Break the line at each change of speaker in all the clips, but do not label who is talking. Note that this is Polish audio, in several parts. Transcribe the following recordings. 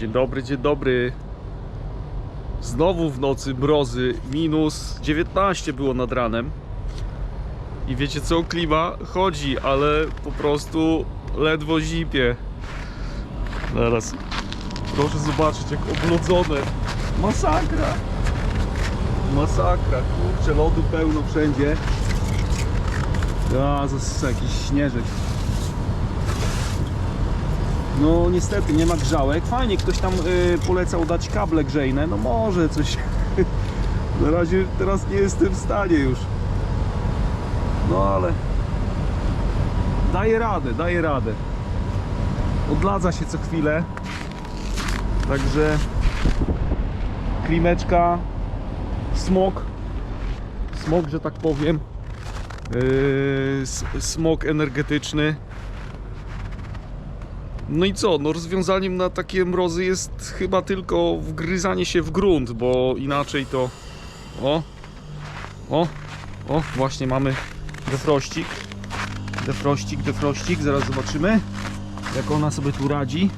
Dzień dobry, dzień dobry. Znowu w nocy mrozy, minus 19 było nad ranem. I wiecie co, klima chodzi, ale po prostu ledwo zipie. Zaraz, proszę zobaczyć jak oblodzone. Masakra! Masakra, kurczę, lodu pełno wszędzie. A, to jakiś śnieżek. No niestety nie ma grzałek. Fajnie ktoś tam y, polecał dać kable grzejne. No może coś. Na razie teraz nie jestem w stanie już. No ale daję radę, daję radę. Odladza się co chwilę. Także klimeczka, smog, smog, że tak powiem. Yy, smog energetyczny. No i co? No rozwiązaniem na takie mrozy jest chyba tylko wgryzanie się w grunt, bo inaczej to... O! O! O! Właśnie mamy defrościk. Defrościk, defrościk. Zaraz zobaczymy, jak ona sobie tu radzi.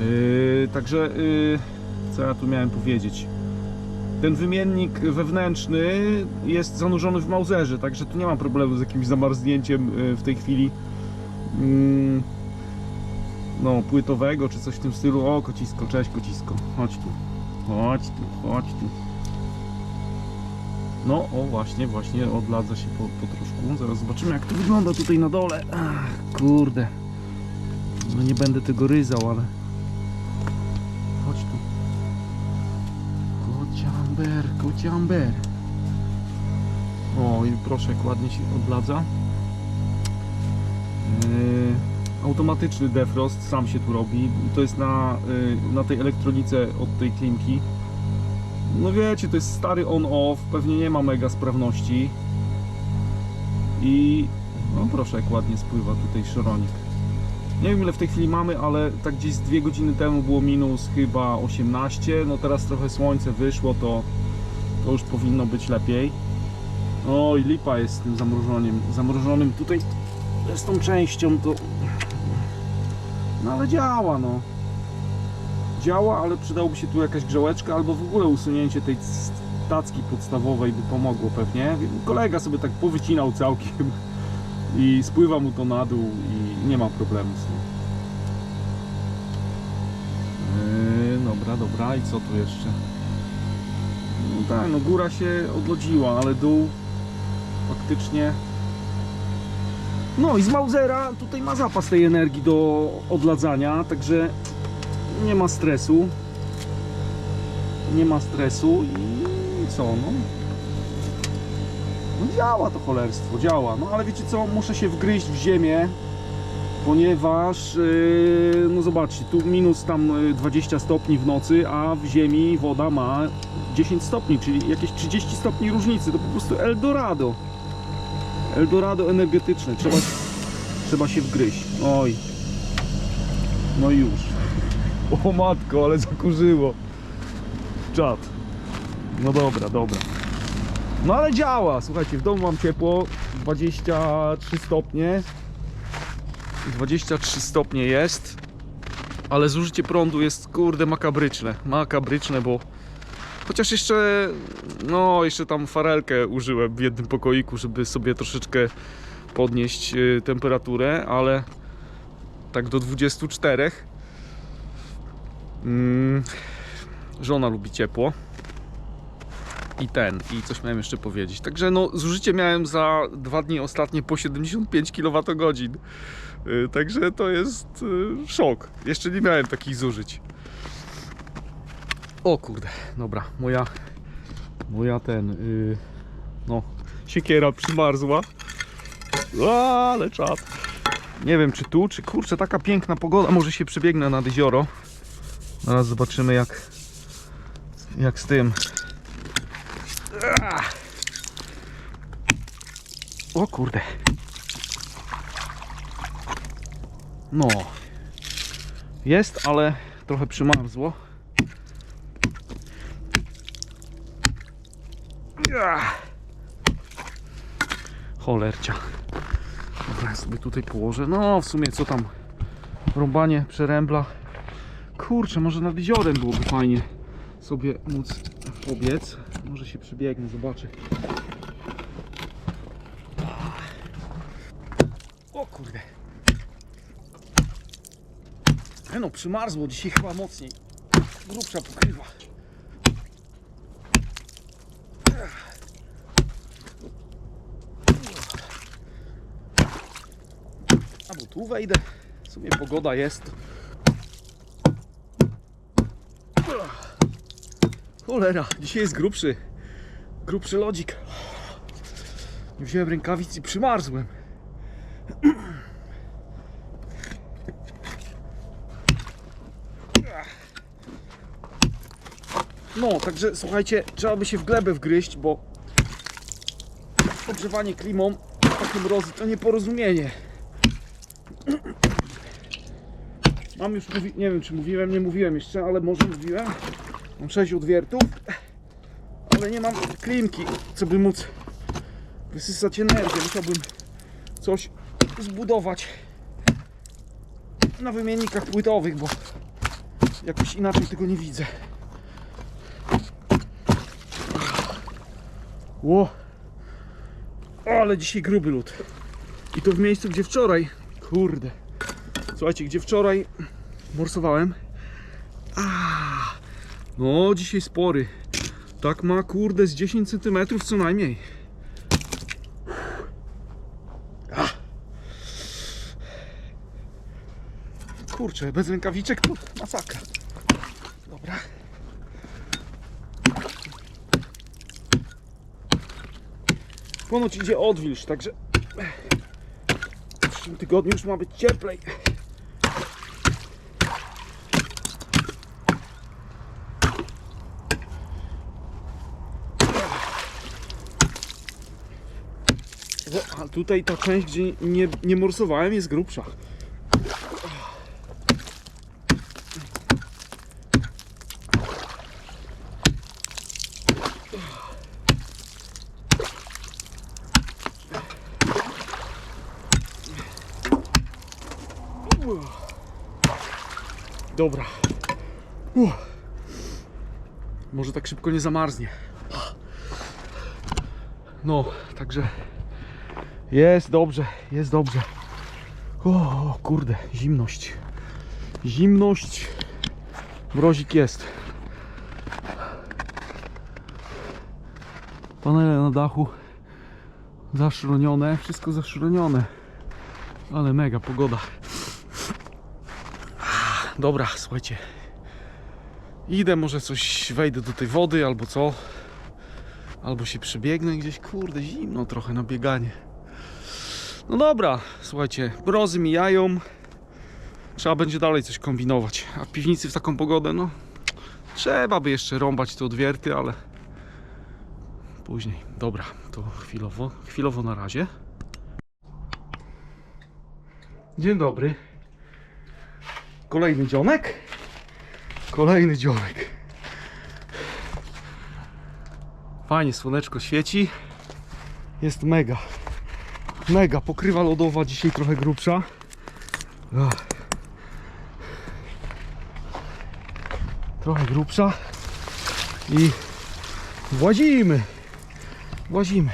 Yy, także, yy, co ja tu miałem powiedzieć? Ten wymiennik wewnętrzny jest zanurzony w Mauserze, także tu nie ma problemu z jakimś zamarznięciem yy, w tej chwili mm, no, płytowego czy coś w tym stylu. O, kocisko, cześć kocisko, chodź tu, chodź tu, chodź tu. No, o właśnie, właśnie odladza się po, po troszku. Zaraz zobaczymy jak to wygląda tutaj na dole. Ach, kurde. No nie będę tego ryzał, ale... Chodź tu. Kociamber, kociamber. O, i proszę jak ładnie się odladza. Yy, automatyczny defrost sam się tu robi. To jest na, yy, na tej elektronice od tej klimki. No wiecie, to jest stary on-off, pewnie nie ma mega sprawności. I no proszę jak ładnie spływa tutaj szoronik. Nie wiem ile w tej chwili mamy, ale tak gdzieś z dwie godziny temu było minus chyba 18. No teraz trochę słońce wyszło, to, to już powinno być lepiej. Oj, lipa jest z tym zamrożonym. Zamrożonym tutaj z tą częścią to... No ale działa no. Działa, ale przydałoby się tu jakaś grzałeczka albo w ogóle usunięcie tej stacki podstawowej by pomogło pewnie. Kolega sobie tak powycinał całkiem i spływa mu to na dół i nie ma problemu z tym. Yy, dobra, dobra i co tu jeszcze? No tak, no góra się odlodziła, ale dół faktycznie no i z Mausera tutaj ma zapas tej energii do odladzania, także nie ma stresu. Nie ma stresu i co no? No działa to cholerstwo, działa. No ale wiecie co, muszę się wgryźć w ziemię, ponieważ yy, no zobaczcie, tu minus tam yy, 20 stopni w nocy, a w ziemi woda ma 10 stopni, czyli jakieś 30 stopni różnicy. To po prostu Eldorado. Eldorado energetyczne. Trzeba, trzeba się wgryźć. Oj. No już. O matko, ale zakurzyło. Czad. No dobra, dobra. No ale działa. Słuchajcie, w domu mam ciepło. 23 stopnie. 23 stopnie jest. Ale zużycie prądu jest kurde makabryczne. Makabryczne, bo Chociaż jeszcze, no, jeszcze tam farelkę użyłem w jednym pokoiku, żeby sobie troszeczkę podnieść y, temperaturę, ale tak do 24. Mm, żona lubi ciepło. I ten, i coś miałem jeszcze powiedzieć. Także no, zużycie miałem za dwa dni ostatnie po 75 kWh. Y, Także to jest y, szok. Jeszcze nie miałem takich zużyć. O kurde, dobra, moja moja ten yy, no siekiera przymarzła. Ale czad. Nie wiem czy tu, czy kurczę taka piękna pogoda, może się przebiegnę nad jezioro. Zaraz zobaczymy jak jak z tym. O kurde. No. Jest, ale trochę przymarzło. Cholercia. Dobra, ja sobie tutaj położę. No, w sumie co tam rąbanie przerębla. Kurczę, może nad jeziorem byłoby fajnie sobie móc pobiec. Może się przebiegnę, zobaczę. O kurde. No, przymarzło dzisiaj chyba mocniej. Grubsza pokrywa. Albo tu wejdę. W sumie pogoda jest. Cholera, dzisiaj jest grubszy. Grubszy lodzik. Nie wziąłem rękawic i przymarzłem. No, także słuchajcie, trzeba by się w glebę wgryźć, bo ogrzewanie klimą, takie mrozy to nieporozumienie. Już, mówi- nie wiem czy mówiłem, nie mówiłem jeszcze, ale może mówiłem. Mam 6 odwiertów, ale nie mam klinki, co by móc wysysać energię. Musiałbym coś zbudować na wymiennikach płytowych, bo jakoś inaczej tego nie widzę. Ło! Ale dzisiaj gruby lód. I to w miejscu, gdzie wczoraj, kurde, słuchajcie, gdzie wczoraj morsowałem. A, no dzisiaj spory. Tak ma, kurde, z 10 cm co najmniej. Kurczę, bez rękawiczek to masakra. Dobra. Ponoć idzie odwilż, także w przyszłym tygodniu już ma być cieplej. O, Tutaj ta część, gdzie nie, nie morsowałem, jest grubsza. Dobra. Może tak szybko nie zamarznie. No, także jest dobrze, jest dobrze. O, kurde, zimność. Zimność. Mrozik jest. Panele na dachu zaszronione, wszystko zaszronione. Ale mega pogoda. Dobra, słuchajcie. Idę, może coś wejdę do tej wody albo co. Albo się przebiegnę gdzieś. Kurde, zimno trochę na bieganie. No dobra, słuchajcie, mrozy mijają. Trzeba będzie dalej coś kombinować. A piwnicy w taką pogodę, no trzeba by jeszcze rąbać te odwierty, ale później. Dobra, to chwilowo, chwilowo na razie. Dzień dobry. Kolejny dzionek. Kolejny dzionek. Fajnie słoneczko świeci. Jest mega. Mega. Pokrywa lodowa dzisiaj trochę grubsza. Trochę grubsza. I włazimy. Włazimy.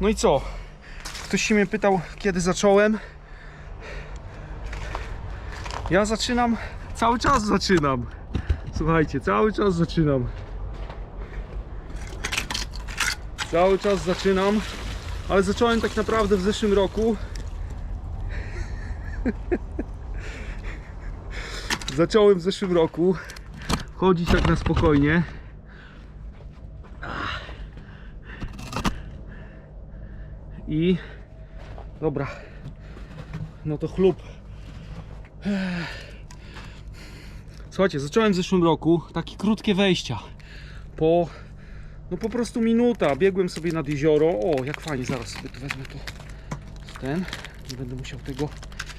No i co? Ktoś się mnie pytał, kiedy zacząłem. Ja zaczynam, cały czas zaczynam. Słuchajcie, cały czas zaczynam. Cały czas zaczynam, ale zacząłem tak naprawdę w zeszłym roku. zacząłem w zeszłym roku chodzić tak na spokojnie. I dobra, no to chlub. Słuchajcie, zacząłem w zeszłym roku takie krótkie wejścia. Po, no po prostu minuta. Biegłem sobie nad jezioro. O, jak fajnie, zaraz sobie tu wezmę to ten. Nie będę musiał tego.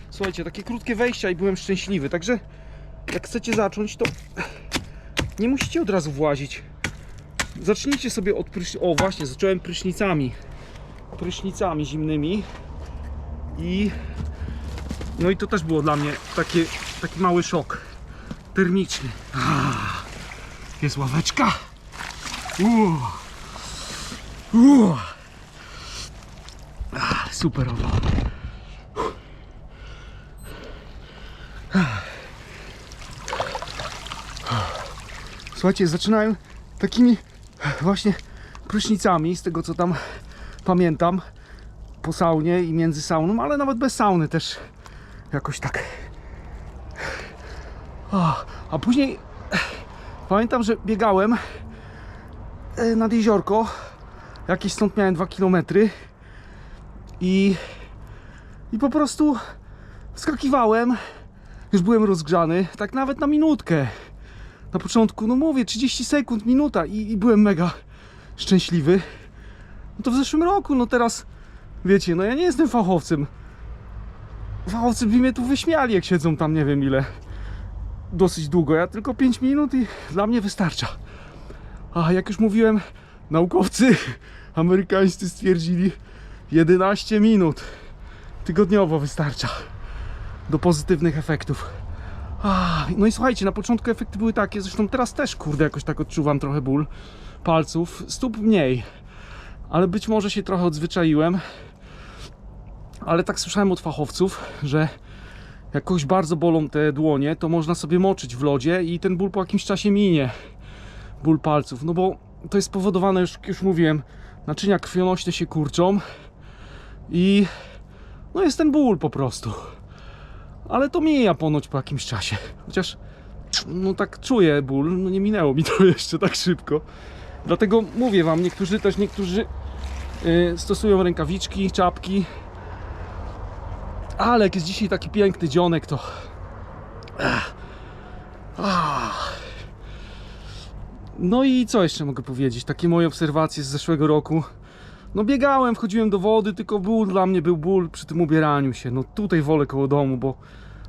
Słuchajcie, takie krótkie wejścia i byłem szczęśliwy. Także jak chcecie zacząć, to nie musicie od razu włazić. Zacznijcie sobie od prysznic. O, właśnie, zacząłem prysznicami. Prysznicami zimnymi. I no i to też było dla mnie takie, taki mały szok termiczny. Ah, jest ławeczka. Uuu. Superowo. Słuchajcie, zaczynałem takimi właśnie prysznicami, z tego co tam pamiętam, po saunie i między sauną, ale nawet bez sauny też jakoś tak. A później pamiętam, że biegałem nad jeziorko, jakieś stąd miałem 2 km i, i po prostu wskakiwałem, już byłem rozgrzany, tak nawet na minutkę na początku, no mówię, 30 sekund, minuta i, i byłem mega szczęśliwy. No to w zeszłym roku, no teraz, wiecie, no ja nie jestem fachowcem. Fachowcy by mnie tu wyśmiali, jak siedzą tam nie wiem ile. Dosyć długo, ja tylko 5 minut i dla mnie wystarcza. A jak już mówiłem, naukowcy amerykańscy stwierdzili 11 minut tygodniowo wystarcza do pozytywnych efektów. No i słuchajcie, na początku efekty były takie, zresztą teraz też, kurde, jakoś tak odczuwam trochę ból palców, stóp mniej, ale być może się trochę odzwyczaiłem. Ale tak słyszałem od fachowców, że jak kogoś bardzo bolą te dłonie, to można sobie moczyć w lodzie i ten ból po jakimś czasie minie. Ból palców, no bo to jest spowodowane, już, już mówiłem, naczynia krwionośne się kurczą i no jest ten ból po prostu ale to mija ponoć po jakimś czasie. Chociaż no tak czuję ból, no nie minęło mi to jeszcze tak szybko. Dlatego mówię wam, niektórzy też niektórzy yy, stosują rękawiczki, czapki. Ale jak jest dzisiaj taki piękny dzionek, to Ach. Ach. No i co jeszcze mogę powiedzieć? Takie moje obserwacje z zeszłego roku. No biegałem, wchodziłem do wody, tylko ból dla mnie był ból przy tym ubieraniu się. No tutaj wolę koło domu, bo,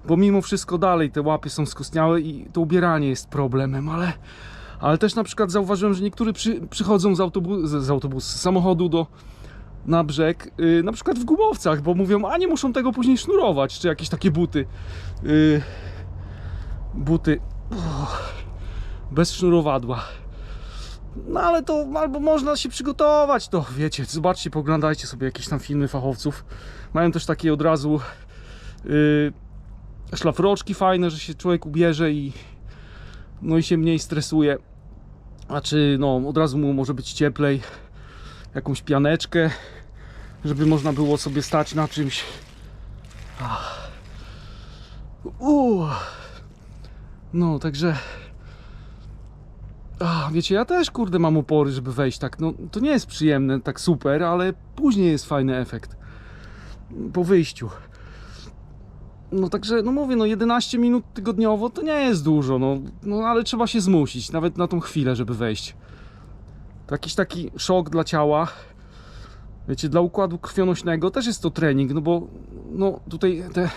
bo mimo wszystko dalej te łapy są skostniałe i to ubieranie jest problemem, ale, ale też na przykład zauważyłem, że niektórzy przy, przychodzą z, z, z autobusu, z samochodu do, na brzeg, yy, na przykład w gumowcach, bo mówią, a nie muszą tego później sznurować, czy jakieś takie buty. Yy, buty uff, bez sznurowadła. No ale to albo można się przygotować, to wiecie, zobaczcie, poglądajcie sobie jakieś tam filmy fachowców. Mają też takie od razu yy, szlafroczki fajne, że się człowiek ubierze i no i się mniej stresuje. A czy no od razu mu może być cieplej, jakąś pianeczkę, żeby można było sobie stać na czymś. Uff. No, także a, wiecie, ja też kurde mam opory, żeby wejść tak. No to nie jest przyjemne, tak super, ale później jest fajny efekt. Po wyjściu. No także, no mówię, no 11 minut tygodniowo to nie jest dużo, no, no ale trzeba się zmusić, nawet na tą chwilę, żeby wejść. To jakiś taki szok dla ciała. Wiecie, dla układu krwionośnego też jest to trening, no bo no tutaj te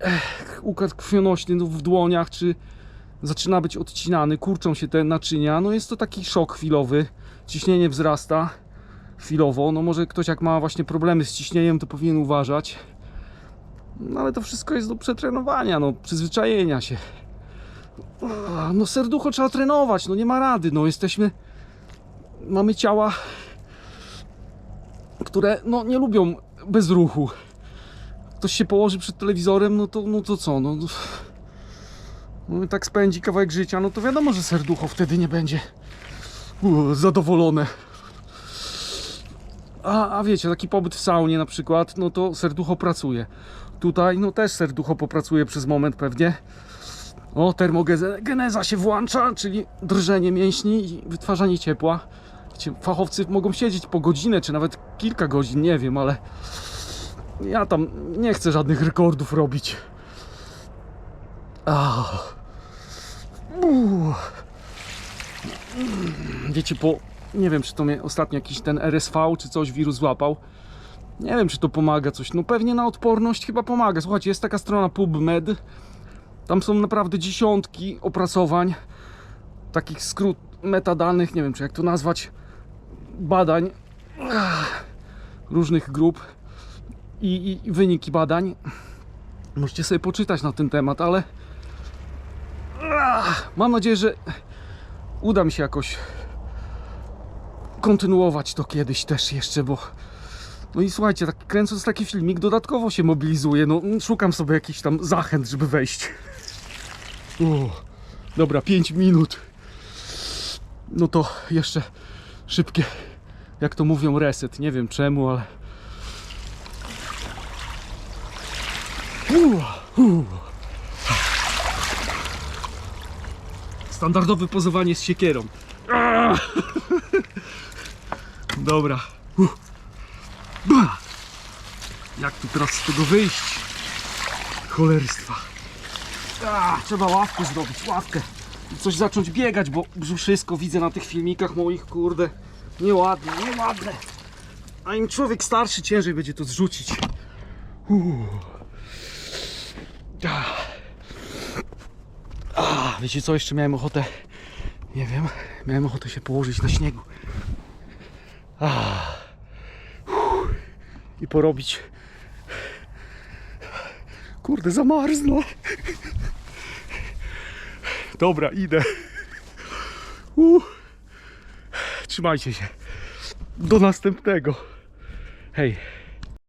Ech, układ krwionośny no, w dłoniach, czy zaczyna być odcinany, kurczą się te naczynia, no jest to taki szok chwilowy, ciśnienie wzrasta chwilowo, no może ktoś jak ma właśnie problemy z ciśnieniem, to powinien uważać, no ale to wszystko jest do przetrenowania, no przyzwyczajenia się. No serducho trzeba trenować, no nie ma rady, no jesteśmy, mamy ciała, które no nie lubią bez ruchu. Ktoś się położy przed telewizorem, no to, no to co, no tak spędzi kawałek życia, no to wiadomo, że serducho wtedy nie będzie zadowolone. A, a wiecie, taki pobyt w saunie na przykład, no to serducho pracuje. Tutaj, no też serducho popracuje przez moment pewnie. O, termogeneza się włącza, czyli drżenie mięśni i wytwarzanie ciepła. Wiecie, fachowcy mogą siedzieć po godzinę, czy nawet kilka godzin, nie wiem, ale ja tam nie chcę żadnych rekordów robić. Wiecie, po nie wiem, czy to mnie ostatnio jakiś ten RSV czy coś wirus złapał. Nie wiem, czy to pomaga coś. No pewnie na odporność chyba pomaga. Słuchajcie, jest taka strona PubMed. Tam są naprawdę dziesiątki opracowań, takich skrót metadanych, nie wiem, czy jak to nazwać, badań różnych grup. i, i, i wyniki badań. Możecie sobie poczytać na ten temat, ale Mam nadzieję, że uda mi się jakoś kontynuować to kiedyś też jeszcze, bo no i słuchajcie, tak, kręcąc taki filmik dodatkowo się mobilizuję, no szukam sobie jakichś tam zachęt, żeby wejść. Uff, dobra, 5 minut. No to jeszcze szybkie, jak to mówią, reset. Nie wiem czemu, ale. Standardowe pozowanie z siekierą. Ah! Dobra. Uff. Jak tu teraz z tego wyjść? Cholerstwa. A, trzeba ławkę zrobić, ławkę. I coś zacząć biegać, bo wszystko widzę na tych filmikach moich, kurde. Nieładne, nieładne. A im człowiek starszy, ciężej będzie to zrzucić. Ah. Ah, wiecie co, jeszcze miałem ochotę, nie wiem, miałem ochotę się położyć na śniegu. Ah. Uff. I porobić. Kurde, zamarznę. Dobra, idę. Uh. Trzymajcie się. Do następnego. Hej.